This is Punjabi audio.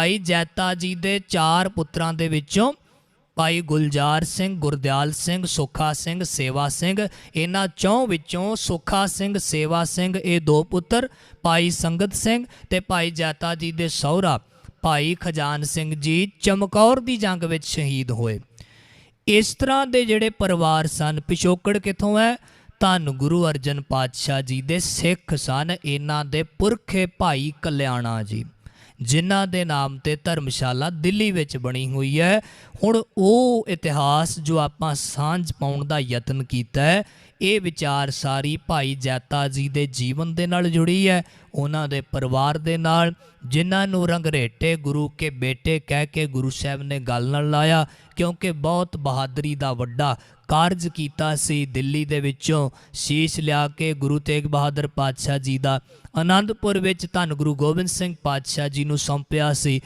ਭਾਈ ਜੈਤਾ ਜੀ ਦੇ ਚਾਰ ਪੁੱਤਰਾਂ ਦੇ ਵਿੱਚੋਂ ਭਾਈ ਗੁਲਜ਼ਾਰ ਸਿੰਘ, ਗੁਰਦਿਆਲ ਸਿੰਘ, ਸੁੱਖਾ ਸਿੰਘ, ਸੇਵਾ ਸਿੰਘ। ਇਹਨਾਂ ਚੌਂ ਵਿੱਚੋਂ ਸੁੱਖਾ ਸਿੰਘ, ਸੇਵਾ ਸਿੰਘ, ਇਹ ਦੋ ਪੁੱਤਰ, ਭਾਈ ਸੰਗਤ ਸਿੰਘ ਤੇ ਭਾਈ ਜੈਤਾ ਜੀ ਦੇ ਸਹੁਰਾ, ਭਾਈ ਖਜਾਨ ਸਿੰਘ ਜੀ ਚਮਕੌਰ ਦੀ ਜੰਗ ਵਿੱਚ ਸ਼ਹੀਦ ਹੋਏ। ਇਸ ਤਰ੍ਹਾਂ ਦੇ ਜਿਹੜੇ ਪਰਿਵਾਰ ਸਨ, ਪਿਛੋਕੜ ਕਿੱਥੋਂ ਹੈ? ਧੰਨ ਗੁਰੂ ਅਰਜਨ ਪਾਤਸ਼ਾਹ ਜੀ ਦੇ ਸਿੱਖ ਸਨ, ਇਹਨਾਂ ਦੇ ਪੁਰਖੇ ਭਾਈ ਕਲਿਆਣਾ ਜੀ। ਜਿਨ੍ਹਾਂ ਦੇ ਨਾਮ ਤੇ ਧਰਮਸ਼ਾਲਾ ਦਿੱਲੀ ਵਿੱਚ ਬਣੀ ਹੋਈ ਹੈ। ਹੁਣ ਉਹ ਇਤਿਹਾਸ ਜੋ ਆਪਾਂ ਸਾਂਝ ਪਾਉਣ ਦਾ ਯਤਨ ਕੀਤਾ ਹੈ, ਇਹ ਵਿਚਾਰ ਸਾਰੀ ਭਾਈ ਜੈਤਾ ਜੀ ਦੇ ਜੀਵਨ ਦੇ ਨਾਲ ਜੁੜੀ ਹੈ। ਉਹਨਾਂ ਦੇ ਪਰਿਵਾਰ ਦੇ ਨਾਲ, ਜਿਨ੍ਹਾਂ ਨੂੰ ਰੰਗਰੇਟੇ ਗੁਰੂ ਕੇ ਬੇਟੇ ਕਹਿ ਕੇ ਗੁਰੂ ਸਾਹਿਬ ਨੇ ਗੱਲ ਨਾਲ ਲਾਇਆ, ਕਿਉਂਕਿ ਬਹੁਤ ਬਹਾਦਰੀ ਦਾ ਵੱਡਾ ਕਾਰਜ ਕੀਤਾ ਸੀ ਦਿੱਲੀ ਦੇ ਵਿੱਚੋਂ, ਸ਼ੀਸ਼ ਲਿਆ ਕੇ ਗੁਰੂ ਤੇਗ ਬਹਾਦਰ ਪਾਤਸ਼ਾਹ ਜੀ ਦਾ। ਆਨੰਦਪੁਰ ਵਿੱਚ ਧੰਨ ਗੁਰੂ ਗੋਬਿੰਦ ਸਿੰਘ ਪਾਤਸ਼ਾਹ ਜੀ ਨੂੰ ਸੌਂਪਿਆ ਸੀ।